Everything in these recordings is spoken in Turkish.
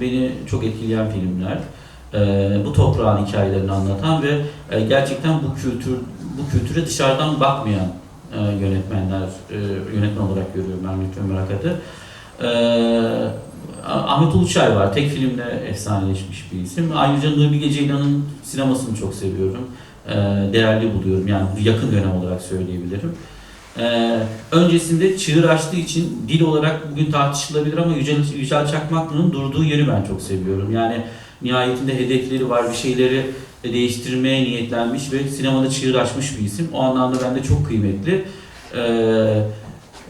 Beni çok etkileyen filmler. Ee, bu toprağın hikayelerini anlatan ve e, gerçekten bu kültür bu kültüre dışarıdan bakmayan e, yönetmenler e, yönetmen olarak görüyorum ben Lütfü Merakat'ı. Ee, Ahmet Uluçay var. Tek filmle efsaneleşmiş bir isim. Ayrıca Nuri Bilge Ceylan'ın sinemasını çok seviyorum. Ee, değerli buluyorum. Yani yakın dönem olarak söyleyebilirim. Ee, öncesinde çığır açtığı için dil olarak bugün tartışılabilir ama Yücel, Yücel Çakmaklı'nın durduğu yeri ben çok seviyorum. Yani nihayetinde hedefleri var, bir şeyleri değiştirmeye niyetlenmiş ve sinemada çığır açmış bir isim. O anlamda bende çok kıymetli. Ee,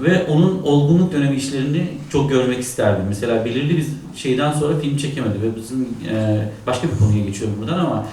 ve onun olgunluk dönemi işlerini çok görmek isterdim. Mesela belirli bir şeyden sonra film çekemedi ve bizim e, başka bir konuya geçiyorum buradan ama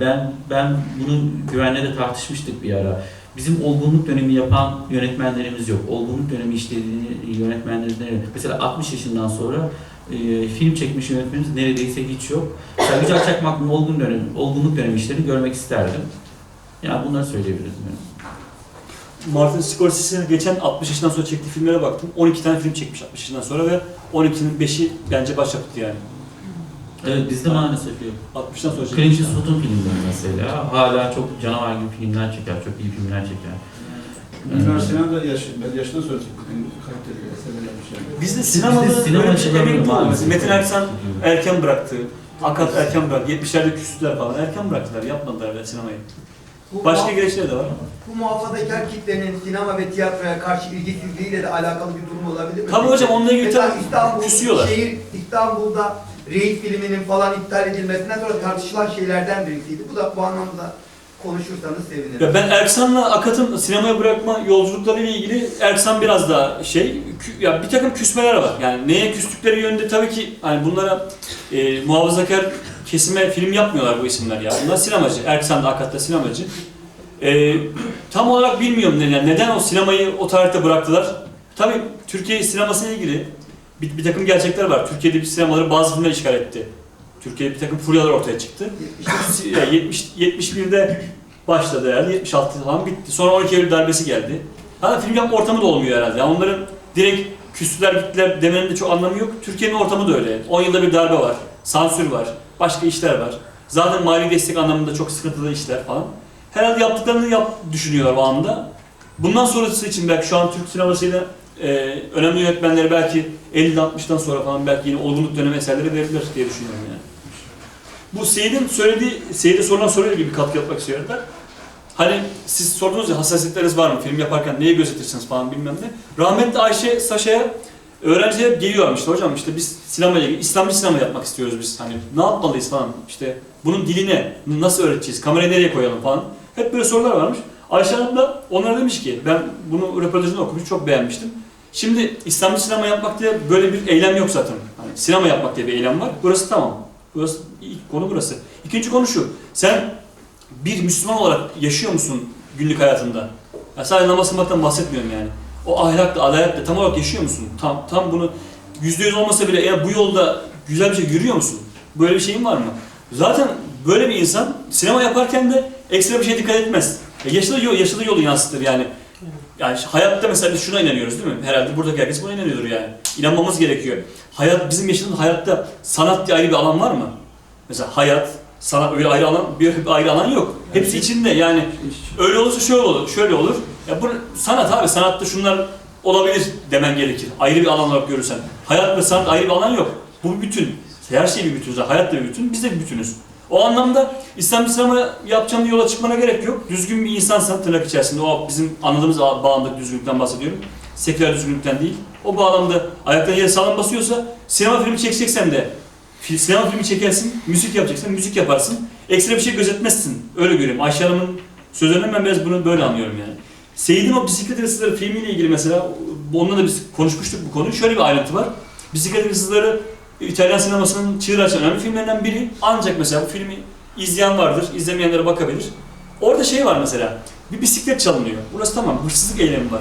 ben ben bunu güvenle de tartışmıştık bir ara. Bizim olgunluk dönemi yapan yönetmenlerimiz yok. Olgunluk dönemi işlediğini yönetmenlerimiz mesela 60 yaşından sonra e, film çekmiş yönetmenimiz neredeyse hiç yok. Mesela Yücel Çakmak'ın olgun dönem, olgunluk dönemi işlerini görmek isterdim. Yani bunları söyleyebilirim. Yani. Martin Scorsese'nin geçen 60 yaşından sonra çektiği filmlere baktım. 12 tane film çekmiş 60 yaşından sonra ve 12'nin 5'i bence başyapıttı yani. Evet bizde maalesef yok. 60'tan sonra Clint çekmiş. Eastwood'un filmleri mesela hala çok canavar gibi filmler çeker, çok iyi filmler çeker. Mimar Sinan da yaş, ben yaşından sonra. En kaliteli eserler bir şey. Bizde Bizde sinemada sinema böyle bir çıkamıyor emek bulamadı. maalesef. Metin Erksan erken bıraktı. Akat erken bıraktı. 70'lerde küstüler falan. Erken bıraktılar. Yapmadılar bile sinemayı. Bu Başka muha- de var. Bu muhafazakar kitlenin sinema ve tiyatroya karşı ilgisizliğiyle de alakalı bir durum olabilir mi? Tabii hocam onunla ilgili Mesela tabii İstanbul, küsüyorlar. şehir, İstanbul'da Reis filminin falan iptal edilmesinden sonra tartışılan şeylerden birisiydi. Bu da bu anlamda konuşursanız sevinirim. Ya ben Erksan'la Akat'ın sinemaya bırakma yolculukları ile ilgili Erksan biraz daha şey, ya bir takım küsmeler var. Yani neye küstükleri yönünde tabii ki hani bunlara e, muhafazakar kesime film yapmıyorlar bu isimler ya. Bunlar sinemacı. Erksan da Akat da sinemacı. E, tam olarak bilmiyorum neden, neden o sinemayı o tarihte bıraktılar. Tabii Türkiye sinemasıyla ilgili bir, bir takım gerçekler var. Türkiye'de bir sinemaları bazı filmler işgal etti. Türkiye'de bir takım furyalar ortaya çıktı. Yani 70, 71'de başladı herhalde, 76 falan bitti. Sonra 12 Eylül darbesi geldi. Hala film yapma ortamı da olmuyor herhalde. Yani onların direkt küstüler gittiler demenin de çok anlamı yok. Türkiye'nin ortamı da öyle. 10 yılda bir darbe var, sansür var, başka işler var. Zaten mali destek anlamında çok sıkıntılı işler falan. Herhalde yaptıklarını yap düşünüyorlar o anda. Bundan sonrası için belki şu an Türk sinemasıyla e, önemli yönetmenleri belki 50-60'tan sonra falan belki yine olgunluk dönemi eserleri verebilir diye düşünüyorum yani. Bu Seyit'in söylediği, Seyit'e sorulan soruyla ilgili bir katkı yapmak istiyorum ben. Hani siz sordunuz ya hassasiyetleriniz var mı? Film yaparken neyi gözetirsiniz falan bilmem ne. Rahmetli Ayşe Saşa'ya öğrenciler geliyorlar işte hocam işte biz sinemaya İslamcı sinema yapmak istiyoruz biz. Hani ne yapmalıyız falan işte bunun diline nasıl öğreteceğiz, kamerayı nereye koyalım falan. Hep böyle sorular varmış. Ayşe Hanım da onlara demiş ki ben bunu röportajını okumuş çok beğenmiştim. Şimdi İslamcı sinema yapmak diye böyle bir eylem yok zaten. Hani sinema yapmak diye bir eylem var. Burası tamam. Burası ilk konu burası. İkinci konu şu. Sen bir Müslüman olarak yaşıyor musun günlük hayatında? Ya sadece namaz kılmaktan bahsetmiyorum yani. O ahlakla, adaletle tam olarak yaşıyor musun? Tam tam bunu yüzde yüz olmasa bile eğer bu yolda güzel bir şey yürüyor musun? Böyle bir şeyin var mı? Zaten böyle bir insan sinema yaparken de ekstra bir şey dikkat etmez. Ya yaşadığı, yol, yaşadığı yolu yansıtır yani. Yani hayatta mesela biz şuna inanıyoruz değil mi? Herhalde buradaki herkes buna inanıyordur yani. İnanmamız gerekiyor. Hayat, bizim yaşadığımız hayatta sanat diye ayrı bir alan var mı? Mesela hayat, sanat öyle ayrı alan, bir ayrı alan yok. Hepsi içinde yani öyle olursa şöyle olur, şöyle olur. Ya bu sanat abi, sanatta şunlar olabilir demen gerekir. Ayrı bir alan olarak görürsen. Hayat ve sanat ayrı bir alan yok. Bu bir bütün. Her şey bir bütün. Hayat da bir bütün, biz de bir bütünüz. O anlamda İslam sinema yapacağım diye yola çıkmana gerek yok. Düzgün bir insansan tırnak içerisinde o bizim anladığımız bağlamdaki düzgünlükten bahsediyorum. Seküler düzgünlükten değil. O bağlamda ayaklarına yere sağlam basıyorsa sinema filmi çekeceksen de Sinema filmi çekersin, müzik yapacaksan müzik yaparsın. Ekstra bir şey gözetmezsin. Öyle görüyorum. Ayşe Hanım'ın sözlerinden ben biraz bunu böyle anlıyorum yani. Seyit'in o bisiklet hırsızları filmiyle ilgili mesela, onunla da biz konuşmuştuk bu konuyu. Şöyle bir ayrıntı var. Bisiklet hırsızları İtalyan sinemasının çığır açan önemli filmlerinden biri. Ancak mesela bu filmi izleyen vardır, izlemeyenlere bakabilir. Orada şey var mesela, bir bisiklet çalınıyor. Burası tamam, hırsızlık eylemi var.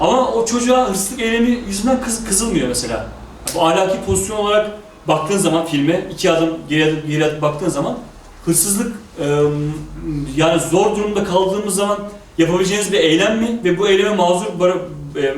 Ama o çocuğa hırsızlık eylemi yüzünden kız, kızılmıyor mesela. Bu ahlaki pozisyon olarak baktığın zaman filme, iki adım geri adım, geri adım baktığın zaman hırsızlık e, yani zor durumda kaldığımız zaman yapabileceğiniz bir eylem mi ve bu eyleme mazur e,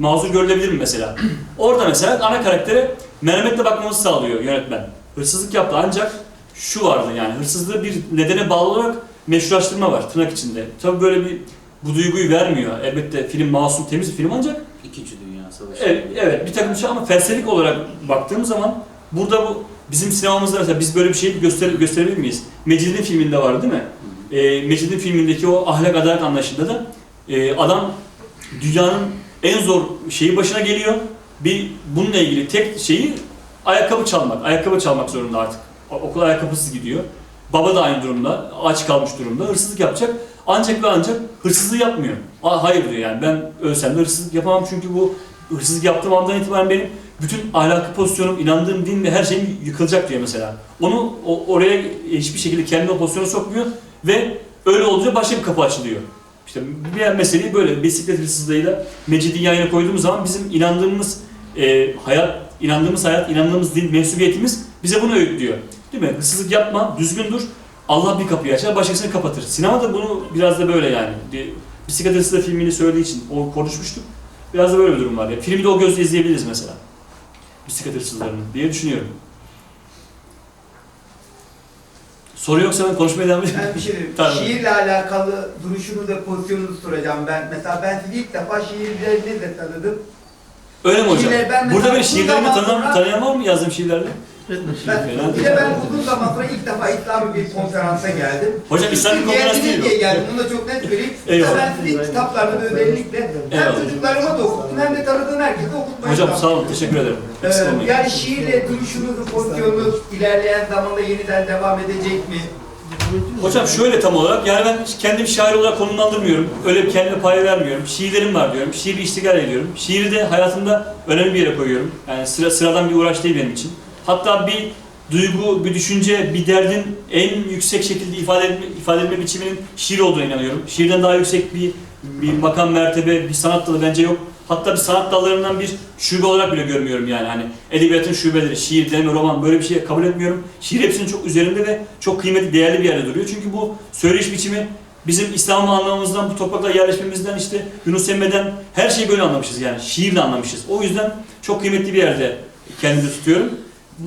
mazur görülebilir mi mesela? Orada mesela ana karaktere merhametle bakmamızı sağlıyor yönetmen. Hırsızlık yaptı ancak şu vardı yani hırsızlığı bir nedene bağlı olarak meşrulaştırma var tırnak içinde. Tabii böyle bir bu duyguyu vermiyor. Elbette film masum temiz bir film ancak İkinci Dünya Savaşı. Evet, evet bir takım şey ama felsefik olarak baktığım zaman burada bu bizim sinemamızda mesela biz böyle bir şeyi göster gösterebilir miyiz? Mecid'in filminde var değil mi? Ee, Mecid'in filmindeki o ahlak adalet anlayışında da e, adam dünyanın en zor şeyi başına geliyor. Bir bununla ilgili tek şeyi ayakkabı çalmak. Ayakkabı çalmak zorunda artık. O- Okula ayakkabısız gidiyor. Baba da aynı durumda. Aç kalmış durumda. Hırsızlık yapacak. Ancak ve ancak hırsızlığı yapmıyor. A- Hayır diyor yani ben ölsem de hırsızlık yapamam çünkü bu hırsızlık yaptığım andan itibaren benim bütün ahlaki pozisyonum, inandığım din ve her şeyim yıkılacak diyor mesela. Onu o- oraya hiçbir şekilde kendini o pozisyona sokmuyor ve öyle olunca başka bir kapı açılıyor. İşte bir meseleyi böyle bisiklet hırsızlığıyla Mecid'i yan yana koyduğumuz zaman bizim inandığımız e, hayat, inandığımız hayat, inandığımız din, mensubiyetimiz bize bunu öğütlüyor. Değil mi? Hırsızlık yapma, düzgün dur. Allah bir kapıyı açar, başkasını kapatır. Sinema da bunu biraz da böyle yani. Bisiklet hırsızlığı filmini söylediği için o konuşmuştuk. Biraz da böyle bir durum var. Yani filmi de o gözle izleyebiliriz mesela. Hırsızlarını diye düşünüyorum. Soru yoksa ben konuşmaya devam edeyim. Ben bir şey diyeyim. Tabii. Şiirle alakalı duruşunu da pozisyonunuzu soracağım ben. Mesela ben sizi ilk defa şiirlerini de tanıdım. Öyle mi hocam? Şiirleri ben mesela Burada bir uzun şiirlerimi tanıyan, tanıyan var mı yazdığım şiirlerle? Ben, bir de ben uzun zaman sonra ilk defa İslami bir konferansa geldim. Hocam İslami Çünkü konferans değil o. geldim. Bunu da çok net söyleyeyim. Eyvallah. Ben sizin kitaplarını da özellikle hem Eyvallah. çocuklarıma da okuttum hem de tanıdığım herkese okutmayı Hocam sağ olun, teşekkür ederim. Ee, Eksik olmayın. yani şiirle duruşunuz, pozisyonunuz ilerleyen zamanda yeniden devam edecek mi? Hocam şöyle tam olarak, yani ben kendimi şair olarak konumlandırmıyorum. Öyle kendime pay vermiyorum. Şiirlerim var diyorum. Şiirle iştigal ediyorum. Şiiri de hayatımda önemli bir yere koyuyorum. Yani sıra, sıradan bir uğraş değil benim için. Hatta bir duygu, bir düşünce, bir derdin en yüksek şekilde ifade etme, ifade etme biçiminin şiir olduğuna inanıyorum. Şiirden daha yüksek bir, bir makam, mertebe, bir sanat dalı bence yok. Hatta bir sanat dallarından bir şube olarak bile görmüyorum yani. Hani edebiyatın şubeleri, şiir, deneme, roman böyle bir şey kabul etmiyorum. Şiir hepsinin çok üzerinde ve çok kıymetli, değerli bir yerde duruyor. Çünkü bu söyleyiş biçimi bizim İslam anlamamızdan, bu topraklara yerleşmemizden, işte Yunus Emre'den her şeyi böyle anlamışız yani. Şiirle anlamışız. O yüzden çok kıymetli bir yerde kendimi tutuyorum.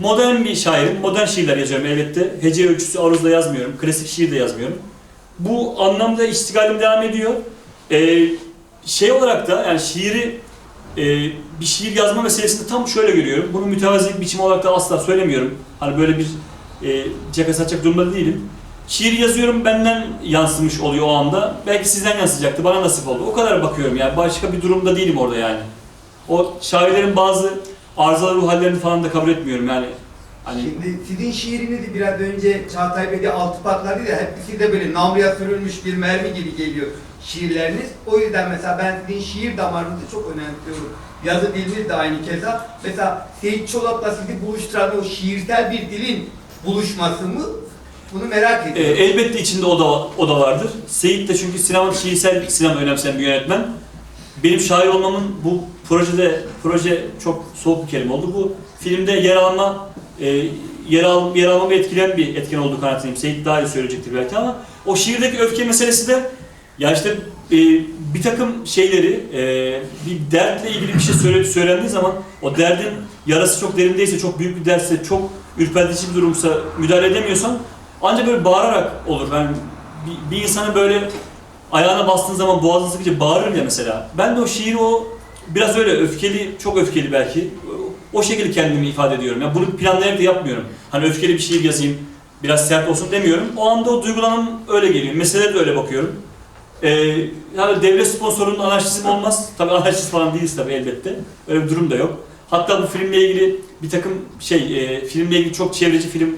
Modern bir şairim, modern şiirler yazıyorum elbette. Hece ölçüsü aruzla yazmıyorum, klasik şiir de yazmıyorum. Bu anlamda iştigalim devam ediyor. Ee, şey olarak da yani şiiri e, bir şiir yazma meselesinde tam şöyle görüyorum. Bunu mütevazilik biçimi olarak da asla söylemiyorum. Hani böyle bir e, caka satacak durumda değilim. Şiir yazıyorum benden yansımış oluyor o anda. Belki sizden yansıyacaktı, bana nasip oldu. O kadar bakıyorum yani. Başka bir durumda değilim orada yani. O şairlerin bazı arızalı ruh hallerini falan da kabul etmiyorum yani. Hani Şimdi sizin şiiriniz biraz önce Çağatay Bey'de altı patladı ya hep sizde böyle namluya sürülmüş bir mermi gibi geliyor şiirleriniz. O yüzden mesela ben sizin şiir damarınızı çok önemsiyorum. Yazı diliniz de aynı keza. Mesela Seyit Çolak'la sizi buluşturan o şiirsel bir dilin buluşması mı? Bunu merak E, ediyorum. elbette içinde o da o da vardır. Seyit de çünkü sinema şiirsel sinema önemseyen bir yönetmen. Benim şair olmamın bu projede proje çok soğuk bir kelime oldu. Bu filmde yer alma e, yer al yer almamı etkileyen bir etken olduğu kanaatindeyim. Seyit daha iyi söyleyecektir belki ama o şiirdeki öfke meselesi de ya işte e, bir takım şeyleri e, bir dertle ilgili bir şey söyle, söylendiği zaman o derdin yarası çok derindeyse, çok büyük bir derse, çok ürpertici bir durumsa müdahale edemiyorsan ancak böyle bağırarak olur. Ben bir, bir insanı böyle ayağına bastığın zaman boğazını sıkınca bağırır ya mesela. Ben de o şiiri o biraz öyle öfkeli, çok öfkeli belki. O şekilde kendimi ifade ediyorum. Yani bunu planlayarak da yapmıyorum. Hani öfkeli bir şiir yazayım, biraz sert olsun demiyorum. O anda o duygulanım öyle geliyor. Meselelere de öyle bakıyorum. Ee, yani devlet sponsorunun anarşizm olmaz. Tabii anarşist falan değiliz tabii elbette. Öyle bir durum da yok. Hatta bu filmle ilgili bir takım şey, e, filmle ilgili çok çevreci film,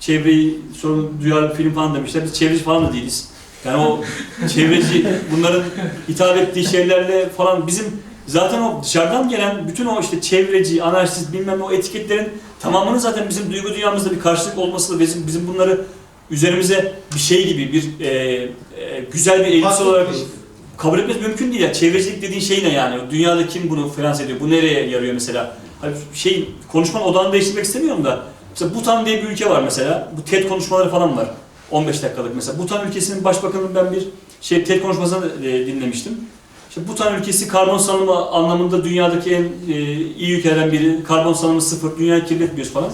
çevreyi sorun duyar bir film falan demişler. Biz çevreci falan da değiliz. Yani o çevreci, bunların hitap ettiği şeylerle falan bizim zaten o dışarıdan gelen bütün o işte çevreci, anarşist bilmem ne o etiketlerin tamamının zaten bizim duygu dünyamızda bir karşılık olması da bizim, bizim bunları üzerimize bir şey gibi bir e, e, güzel bir elbise olarak kabul etmesi mümkün değil ya. Çevrecilik dediğin şey ne yani? Dünyada kim bunu finanse ediyor? Bu nereye yarıyor mesela? Hani şey konuşmanın odağını değiştirmek istemiyorum da. Mesela Bhutan diye bir ülke var mesela. Bu TED konuşmaları falan var. 15 dakikalık mesela. Bhutan ülkesinin başbakanının ben bir şey TED konuşmasını e, dinlemiştim. İşte Bhutan ülkesi karbon salımı anlamında dünyadaki en e, iyi ülkelerden biri. Karbon salımı sıfır, dünyayı kirletmiyoruz falan.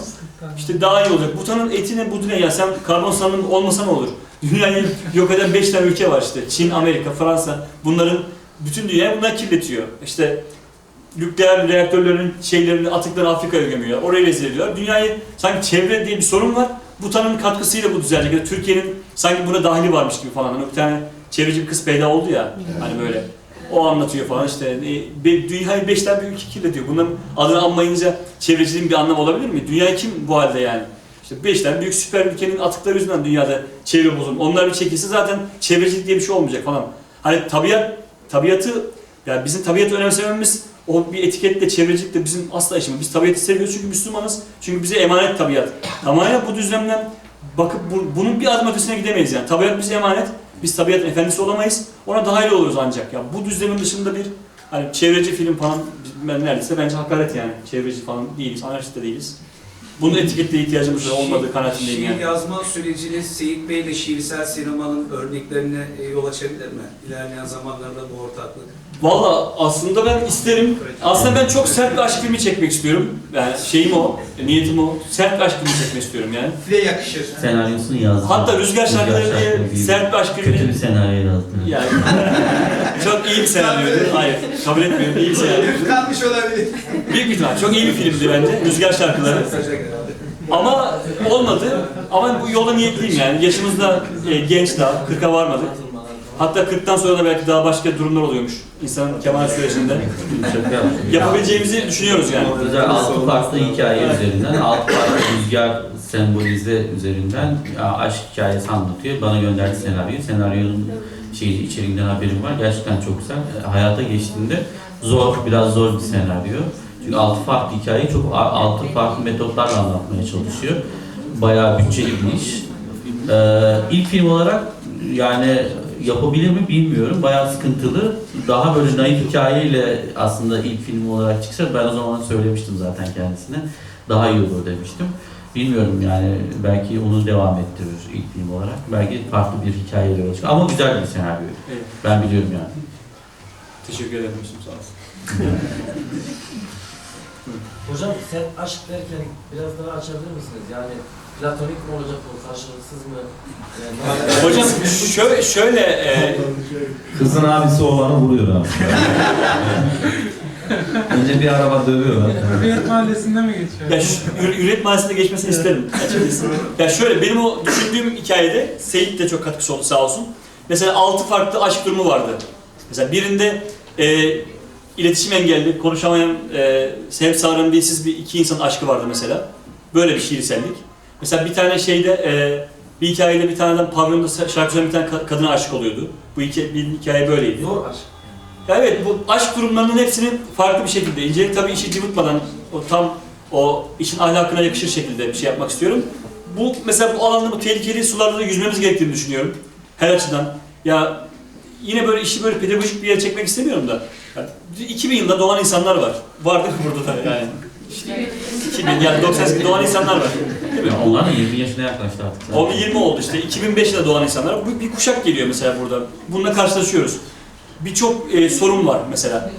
İşte daha iyi olacak. Bhutan'ın etine bu ne ya sen karbon salımı olmasa ne olur? Dünyayı yok eden 5 tane ülke var işte. Çin, Amerika, Fransa. Bunların bütün dünyayı bunlar kirletiyor. İşte nükleer reaktörlerin şeylerini, atıkları Afrika'ya gömüyor. Orayı rezil ediyorlar. Dünyayı sanki çevre diye bir sorun var. Bhutan'ın katkısıyla bu düzelecek. Ya da Türkiye'nin sanki buna dahili varmış gibi falan. Hani bir tane çevreci bir kız peyda oldu ya. Hani böyle. O anlatıyor falan işte. E, be- Dünyayı beşten büyük ülke kirletiyor. Bunların adını anmayınca çevreciliğin bir anlamı olabilir mi? Dünya kim bu halde yani? İşte beş tane büyük süper ülkenin atıkları yüzünden dünyada çevre bozulmuş. Onlar bir çekilse zaten çevrecilik diye bir şey olmayacak falan. Hani tabiat, tabiatı, yani bizim tabiatı önemsememiz o bir etiketle, çevrecilikle bizim asla işimiz. Biz tabiatı seviyoruz çünkü Müslümanız. Çünkü bize emanet tabiat. Tamamen bu düzlemden bakıp bu- bunun bir adım ötesine gidemeyiz yani. Tabiat bize emanet. Biz tabiatın efendisi olamayız. Ona dahil oluruz ancak. Ya bu düzlemin dışında bir hani çevreci film falan ben neredeyse bence hakaret yani. Çevreci falan değiliz, anarşist de değiliz. Bunun etiketle ihtiyacımız olmadığı kanaatindeyim Şiir yani. yazma sürecini Seyit Bey ile şiirsel sinemanın örneklerine e, yol açabilir mi? İlerleyen zamanlarda bu ortaklık. Valla aslında ben isterim. Aslında ben çok sert bir aşk filmi çekmek istiyorum. Yani şeyim o, niyetim o. Sert bir aşk filmi çekmek istiyorum yani. Size yakışır. Senaryosunu yazdım. Hatta Rüzgar Şarkıları diye sert bir aşk Kötü bir filmi. senaryo yazdım. Yani çok iyi bir senaryoydu. Hayır, kabul etmiyorum. İyi bir senaryoydu. Kalmış olabilir. Büyük bir ihtimal. Çok iyi bir filmdi bence. Rüzgar Şarkıları. Ama olmadı. Ama bu yola niyetliyim yani. Yaşımızda e, genç daha. 40'a varmadık. Hatta 40'tan sonra da belki daha başka durumlar oluyormuş insanın kemal sürecinde. Yapabileceğimizi düşünüyoruz yani. Güzel altı farklı hikaye üzerinden, altı farklı rüzgar sembolize üzerinden ya, aşk hikayesi anlatıyor. Bana gönderdi senaryoyu. Senaryonun şeyi, içeriğinden haberim var. Gerçekten çok güzel. E, Hayata geçtiğinde zor, biraz zor bir senaryo. Çünkü altı farklı hikayeyi çok altı farklı metotlarla anlatmaya çalışıyor. Bayağı bütçeli bir iş. Ee, ilk film olarak yani yapabilir mi bilmiyorum. Bayağı sıkıntılı. Daha böyle naif hikayeyle aslında ilk film olarak çıksa ben o zaman söylemiştim zaten kendisine. Daha iyi olur demiştim. Bilmiyorum yani belki onu devam ettirir ilk film olarak. Belki farklı bir hikayeyle yola çıkar. Ama güzel bir senaryo. Evet. Ben biliyorum yani. Teşekkür ederim Müslüm sağ olsun. Hocam sen aşk derken biraz daha açabilir misiniz? Yani platonik mi olacak o, karşılıksız mı? Yani Hocam şöyle, şöyle e, Kızın abisi olanı vuruyor abi. Önce bir araba dövüyor. Hürriyet Mahallesi'nde mi geçiyor? ya şu, Hürriyet Mahallesi'nde geçmesini isterim açıkçası. Ya şöyle benim o düşündüğüm hikayede Seyit de çok katkısı oldu sağ olsun. Mesela altı farklı aşk durumu vardı. Mesela birinde e, iletişim engelli, konuşamayan, e, sağır hem dilsiz bir iki insan aşkı vardı mesela. Böyle bir şiirsellik. Mesela bir tane şeyde e, bir hikayede bir tane adam pavyonda şarkı söyleyen bir tane ka- kadına aşık oluyordu. Bu hikaye, bir hikaye böyleydi. Zor aşk. Ya evet bu aşk durumlarının hepsini farklı bir şekilde inceleyip tabii işi cıvıtmadan o tam o işin ahlakına yakışır şekilde bir şey yapmak istiyorum. Bu mesela bu alanda bu tehlikeli sularda da yüzmemiz gerektiğini düşünüyorum. Her açıdan. Ya yine böyle işi böyle pedagojik bir yere çekmek istemiyorum da. Ya, 2000 yılında doğan insanlar var. Vardır burada da yani. İşte 2000 yani 98 doğan insanlar var. Değil mi? Onlar da 20 yaşına yaklaştı artık. O bir 20 oldu işte. 2005 yılında doğan insanlar. Bu bir kuşak geliyor mesela burada. Bununla karşılaşıyoruz. Birçok e, sorun var mesela.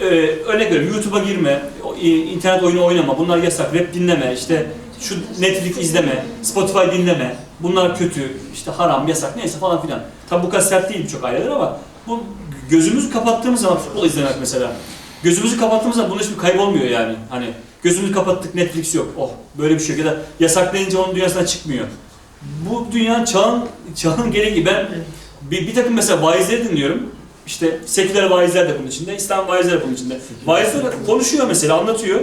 E, örnek veriyorum YouTube'a girme, internet oyunu oynama, bunlar yasak. Rap dinleme, işte şu Netflix izleme, Spotify dinleme. Bunlar kötü, işte haram, yasak neyse falan filan. Tabi bu kadar sert değil birçok aileler ama bu gözümüzü kapattığımız zaman futbol izlemek mesela. Gözümüzü kapattığımız zaman bunun hiçbir kaybolmuyor yani. Hani gözümüzü kapattık Netflix yok. Oh böyle bir şey. Ya da yasaklayınca onun dünyasına çıkmıyor. Bu dünya çağın çağın gereği. Ben bir, bir takım mesela vaizleri dinliyorum. İşte seküler vaizler de bunun içinde, İslam vaizler de bunun içinde. Vaizler konuşuyor mesela, anlatıyor.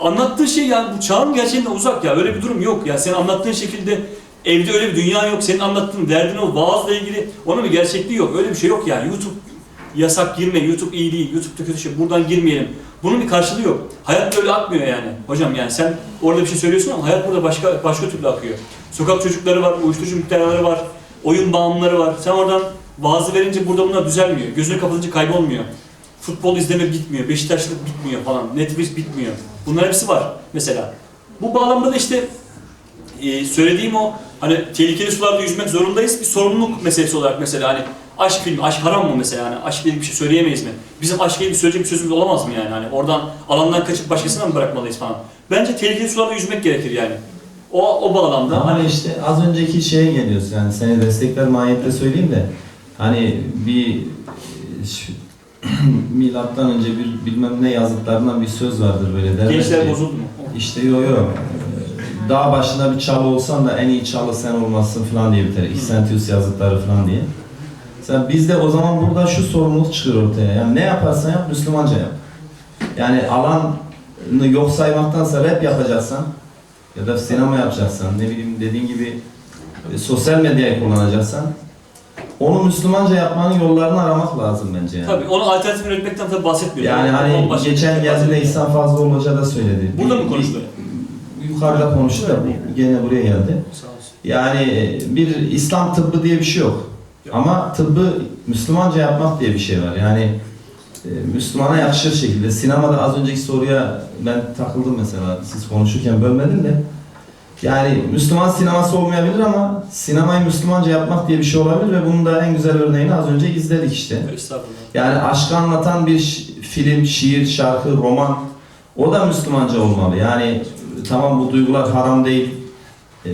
Anlattığı şey yani bu çağın gerçeğinden uzak ya. Öyle bir durum yok ya. Senin anlattığın şekilde evde öyle bir dünya yok. Senin anlattığın derdin o vaazla ilgili onun bir gerçekliği yok. Öyle bir şey yok yani. YouTube yasak girme, YouTube iyi değil, YouTube'da kötü şey, buradan girmeyelim. Bunun bir karşılığı yok. Hayat böyle akmıyor yani. Hocam yani sen orada bir şey söylüyorsun ama hayat burada başka başka türlü akıyor. Sokak çocukları var, uyuşturucu müptelaları var, oyun bağımlıları var. Sen oradan vaazı verince burada bunlar düzelmiyor. Gözünü kapatınca kaybolmuyor. Futbol izleme bitmiyor, Beşiktaşlık bitmiyor falan, Netflix bitmiyor. Bunlar hepsi var mesela. Bu bağlamda da işte e, söylediğim o hani tehlikeli sularda yüzmek zorundayız bir sorumluluk meselesi olarak mesela hani aşk filmi, aşk haram mı mesela yani? Aşk ilgili bir şey söyleyemeyiz mi? Bizim aşkla ilgili söyleyecek bir sözümüz olamaz mı yani? Hani oradan alandan kaçıp başkasına mı bırakmalıyız falan? Bence tehlikeli sularda yüzmek gerekir yani. O, o bağlamda Ama hani işte az önceki şeye geliyoruz yani seni destekler mahiyette söyleyeyim de hani bir milattan önce bir bilmem ne yazıtlarından bir söz vardır böyle derler gençler ki, bozuldu mu? İşte yo yo dağ başında bir çalı olsan da en iyi çalı sen olmazsın falan diye biter. Xentius yazıtları falan diye. Mesela bizde o zaman burada şu sorumluluk çıkıyor ortaya. Yani ne yaparsan yap Müslümanca yap. Yani alanı yok saymaktansa rap yapacaksan ya da sinema yapacaksan ne bileyim dediğin gibi e, sosyal medyayı kullanacaksan onu Müslümanca yapmanın yollarını aramak lazım bence yani. Tabii onu alternatif üretmekten tabii bahsetmiyorum. Yani hani bambaşka bir geçen şey yazıda. İhsan Fazlıoğlu Hoca da söyledi. Burada mı konuştu? Yukarıda konuştu da bu gene buraya geldi. Sağ olsun. Yani e, bir İslam tıbbı diye bir şey yok. Ama tıbbı Müslümanca yapmak diye bir şey var. Yani e, Müslümana yakışır şekilde. Sinemada az önceki soruya ben takıldım mesela. Siz konuşurken bölmedim de. Yani Müslüman sineması olmayabilir ama sinemayı Müslümanca yapmak diye bir şey olabilir ve bunun da en güzel örneğini az önce izledik işte. Yani aşkı anlatan bir film, şiir, şarkı, roman o da Müslümanca olmalı. Yani tamam bu duygular haram değil, e,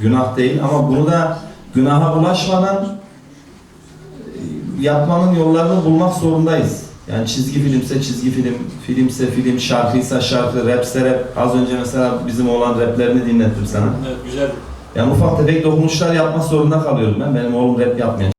günah değil ama bunu da günaha bulaşmadan e, yapmanın yollarını bulmak zorundayız. Yani çizgi filmse çizgi film, filmse film, şarkıysa şarkı, rapse rap. Az önce mesela bizim olan raplerini dinlettim sana. Evet güzel. Yani ufak tefek dokunuşlar yapmak zorunda kalıyorum ben. Benim oğlum rap yapmıyor.